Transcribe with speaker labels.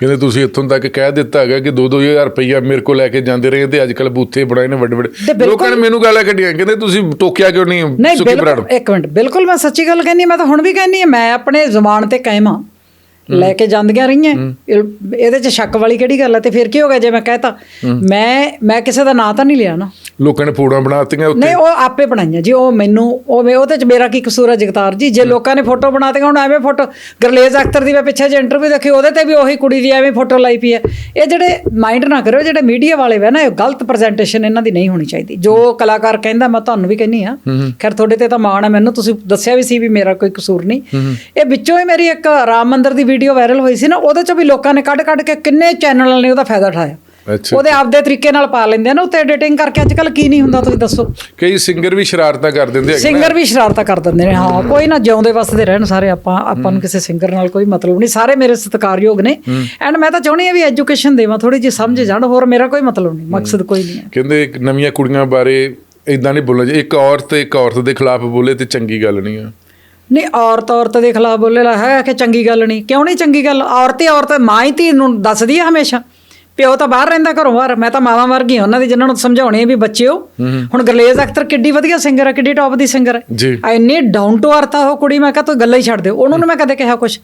Speaker 1: ਕਹਿੰਦੇ ਤੁਸੀਂ ਇੱਥੋਂ ਤੱਕ ਕਹਿ ਦਿੱਤਾ ਹੈਗਾ ਕਿ 2-2000 ਰੁਪਈਆ ਮੇਰੇ ਕੋਲ ਲੈ ਕੇ ਜਾਂਦੇ ਰਹੇ ਤੇ ਅੱਜ ਕੱਲ ਬੂਥੇ ਬਣਾਏ ਨੇ ਵੱਡੇ ਵੱਡੇ ਲੋਕਾਂ ਨੇ ਮੈਨੂੰ ਗਾਲਾਂ ਕੱਢੀਆਂ ਕਹਿੰਦੇ ਤੁਸੀਂ ਟੋਕਿਆ ਕਿਉਂ ਨਹੀਂ ਸੁੱਕੀ ਬਰਾੜ
Speaker 2: ਇੱਕ ਮਿੰਟ ਬਿਲਕੁਲ ਮੈਂ ਸੱਚੀ ਗੱਲ ਕਹਿੰਦੀ ਹਾਂ ਮੈਂ ਤਾਂ ਹੁਣ ਵੀ ਕਹਿੰਦੀ ਹਾਂ ਮੈਂ ਆਪਣੇ ਜ਼ੁਬਾਨ ਤੇ ਕਾਇਮ ਹਾਂ। ਲੈ ਕੇ ਜਾਂਦੀਆਂ ਰਹੀਆਂ। ਇਹ- ਇਹਦੇ ਚ ਸ਼ੱਕ ਵਾਲੀ ਕਿਹੜੀ ਗੱਲ ਹੈ? ਤੇ ਫਿਰ ਕੀ ਹੋ ਗਿਆ ਜੇ ਮੈਂ ਕਹਤਾ? ਮੈਂ ਮੈਂ ਕਿਸੇ ਦਾ ਨਾਂ ਤਾਂ ਨਹੀਂ ਲਿਆ ਨਾ।
Speaker 1: ਲੋਕਾਂ ਨੇ ਫੋਟੋਆਂ ਬਣਾਤੀਆਂ ਉੱਤੇ।
Speaker 2: ਨਹੀਂ ਉਹ ਆਪੇ ਬਣਾਈਆਂ ਜੀ ਉਹ ਮੈਨੂੰ ਉਹ ਮੈਂ- ਉਹਦੇ ਚ ਮੇਰਾ ਕੀ ਕਸੂਰ ਹੈ ਜਗਤਾਰ ਜੀ? ਜੇ ਲੋਕਾਂ ਨੇ ਫੋਟੋ ਬਣਾਤੀਆਂ ਹੁਣ ਐਵੇਂ ਫੋਟੋ ਗਰਲੇਜ਼ ਅਖਤਰ ਦੀ ਮੈਂ ਪਿੱਛੇ ਜੇ ਇੰਟਰਵਿਊ ਦੇਖੀ ਉਹਦੇ ਤੇ ਵੀ ਉਹੀ ਕੁੜੀ ਦੀ ਐਵੇਂ ਫੋਟੋ ਲਾਈ ਪਈ ਹੈ। ਇਹ ਜਿਹੜੇ ਮਾਈਂਡ ਨਾ ਕਰਿਓ ਜਿਹੜੇ ਮੀਡੀਆ ਵਾਲੇ ਵੇ ਨਾ ਇਹ ਗਲਤ ਪ੍ਰੈਜੈਂਟੇਸ਼ਨ ਇਹਨਾਂ ਦੀ ਨਹੀਂ ਹੋਣੀ ਚਾਹੀਦੀ। ਜੋ ਕਲਾਕਾਰ ਕਹਿੰਦਾ ਮੈਂ ਤੁਹਾਨੂੰ ਵੀ ਕਹਿੰਨੀ ਆ ਖੈਰ ਤੁਹਾਡੇ ਤੇ ਤਾਂ ਮਾਣ ਹੈ ਮੈਨੂੰ ਤੁਸੀਂ ਦੱਸਿਆ ਵੀ ਸੀ ਵੀ ਮੇਰਾ ਕੋਈ ਕਸੂਰ ਨਹੀਂ। ਇਹ ਵਿੱਚੋਂ ਹੀ ਮੇਰੀ ਇੱਕ ਰਾਮ ਮੰਦਿਰ ਦੀ ਵੀਡੀਓ ਵਾਇਰਲ ਹੋਈ ਸੀ ਨਾ ਉਹਦੇ ਚ ਵੀ ਲੋਕਾਂ ਨੇ ਕੱਢ ਕੱਢ ਕੇ ਕਿੰਨੇ ਚੈਨਲਾਂ ਨੇ ਉਹਦਾ ਫਾਇਦਾ ਉਠਾਇਆ। ਉਹਦੇ ਆਪਦੇ ਤਰੀਕੇ ਨਾਲ ਪਾ ਲੈਂਦੇ ਆ ਨਾ ਉੱਤੇ ਐਡੀਟਿੰਗ ਕਰਕੇ ਅੱਜ ਕੱਲ ਕੀ ਨਹੀਂ ਹੁੰਦਾ ਤੁਸੀਂ ਦੱਸੋ।
Speaker 1: ਕਈ ਸਿੰਗਰ ਵੀ ਸ਼ਰਾਰਤਾਂ ਕਰ ਦਿੰਦੇ ਹੈਗੇ ਨਾ।
Speaker 2: ਸਿੰਗਰ ਵੀ ਸ਼ਰਾਰਤਾਂ ਕਰ ਦਿੰਦੇ ਨੇ ਹਾਂ ਕੋਈ ਨਾ ਜਿਉਂਦੇ ਵਸਦੇ ਰਹਿਣ ਸਾਰੇ ਆਪਾਂ ਆਪਾਂ ਨੂੰ ਕਿਸੇ ਸਿੰਗਰ ਨਾਲ ਕੋਈ ਮਤਲਬ ਨਹੀਂ ਸਾਰੇ ਮੇਰੇ ਸਤਿਕਾਰਯੋਗ ਨੇ। ਐਂਡ ਮੈਂ ਤਾਂ ਚਾਹੁੰਦੀ ਆ ਵੀ ਐਜੂਕੇਸ਼ਨ ਦੇਵਾਂ ਥੋੜੀ ਜਿਹੀ ਸਮਝ ਜਾਣ ਹੋਰ ਮੇਰਾ ਕੋਈ ਮਤਲਬ ਨਹੀਂ ਮਕਸਦ ਕੋਈ ਨਹੀਂ ਹੈ।
Speaker 1: ਕਹਿੰਦੇ ਇੱਕ ਨਵੀਆਂ ਕੁੜੀਆਂ ਬਾਰੇ ਇਦਾਂ ਨਹੀਂ ਬੋਲਣਾ ਜੀ ਇੱਕ ਔਰਤ ਇੱਕ ਔਰਤ ਦੇ ਖਿਲਾਫ ਬੋਲੇ ਤੇ ਚੰਗੀ ਗੱਲ ਨਹੀਂ ਆ।
Speaker 2: ਨਹੀਂ ਔਰਤ ਔਰਤ ਦੇ ਖਿਲਾਫ ਬੋਲੇ ਲਾ ਹੈ ਕਿ ਚੰਗੀ ਗੱਲ ਨਹੀਂ ਕਿਉਂ ਨਹੀਂ ਚੰਗੀ ਗੱਲ? ਔਰਤ ਹੀ ਔਰਤ ਮਾਂ ਹੀ ਧੀ ਨੂੰ ਦੱਸਦੀ ਆ ਹਮੇਸ਼ਾ। ਪਿਓ ਤਾਂ ਬਾਹਰ ਰਹਿੰਦਾ ਘਰੋਂ ਬਾਹਰ ਮੈਂ ਤਾਂ ਮਾਵਾਂ ਵਰਗੀ ਹਾਂ ਉਹਨਾਂ ਦੀ ਜਿਨ੍ਹਾਂ ਨੂੰ ਸਮਝਾਉਣੀ ਹੈ ਵੀ ਬੱਚਿਓ ਹੁਣ ਗਰਲੇਜ਼ ਅਖਤਰ ਕਿੱਡੀ ਵਧੀਆ ਸਿੰਗਰ ਹੈ ਕਿੱਡੀ ਟੌਪ ਦੀ ਸਿੰਗਰ ਹੈ।
Speaker 1: ਜੀ।
Speaker 2: ਇੰਨੀ ਡਾਊਨ ਟੂ ਅਰਥ ਆ ਉਹ ਕੁੜੀ ਮੈਂ ਕਹਾਂ ਤੂੰ ਗੱਲਾਂ ਹੀ ਛੱਡ ਦੇ ਉਹਨੂੰ ਨੀ ਮੈਂ ਕਦੇ ਕਿਹਾ ਕੁਛ।